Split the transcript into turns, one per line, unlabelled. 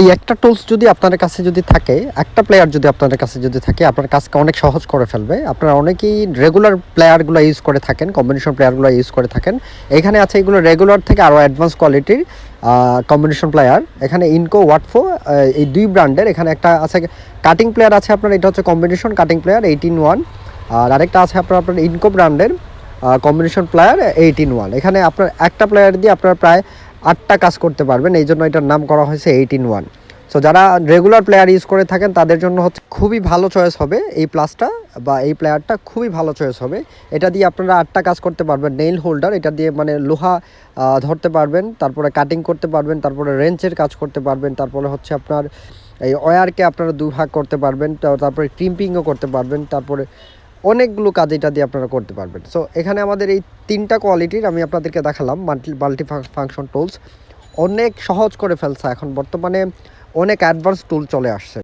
এই একটা টুলস যদি আপনাদের কাছে যদি থাকে, একটা প্লেয়ার যদি আপনাদের কাছে যদি থাকে, আপনার কাজকে অনেক সহজ করে ফেলবে। আপনারা অনেকেই রেগুলার প্লেয়ারগুলো ইউজ করে থাকেন কম্বিনেশন প্লেয়ারগুলো ইউজ করে থাকেন। এখানে আছে এগুলো রেগুলার থেকে আরও অ্যাডভান্স কোয়ালিটির কম্বিনেশন প্লেয়ার এখানে ইনকো ওয়াটফো এই দুই ব্র্যান্ডের এখানে একটা আছে কাটিং প্লেয়ার আছে আপনার, এটা হচ্ছে combination cutting plier eighteen one আর আরেকটা আছে আপনার আপনার ইনকো ব্র্যান্ডের কম্বিনেশন প্লেয়ার এইটিন ওয়ান এখানে আপনার একটা প্লেয়ার দিয়ে আপনার প্রায় আটটা কাজ করতে পারবেন। এই জন্য এটার নাম করা হয়েছে এইটিন ওয়ান সো যারা রেগুলার প্লেয়ার ইউজ করে থাকেন, তাদের জন্য হচ্ছে খুবই ভালো চয়েস হবে এই প্লাসটা বা এই প্লেয়ারটা খুবই ভালো চয়েস হবে। এটা দিয়ে আপনারা আটটা কাজ করতে পারবেন। নেইল হোল্ডার এটা দিয়ে মানে লোহা ধরতে পারবেন, তারপরে কাটিং করতে পারবেন, তারপরে রেঞ্চের কাজ করতে পারবেন, তারপরে হচ্ছে আপনার এই ওয়ারকে আপনারা দুই ভাগ করতে পারবেন তারপরে ক্রিম্পিংও করতে পারবেন, তারপরে অনেকগুলো কাজ এটা দিয়ে আপনারা করতে পারবেন। সো এখানে আমাদের এই তিনটা কোয়ালিটির আমি আপনাদেরকে দেখালাম মাল্টি মাল্টি ফাংশন টুলস অনেক সহজ করে ফেলছে এখন বর্তমানে, অনেক অ্যাডভান্স টুল চলে আসছে।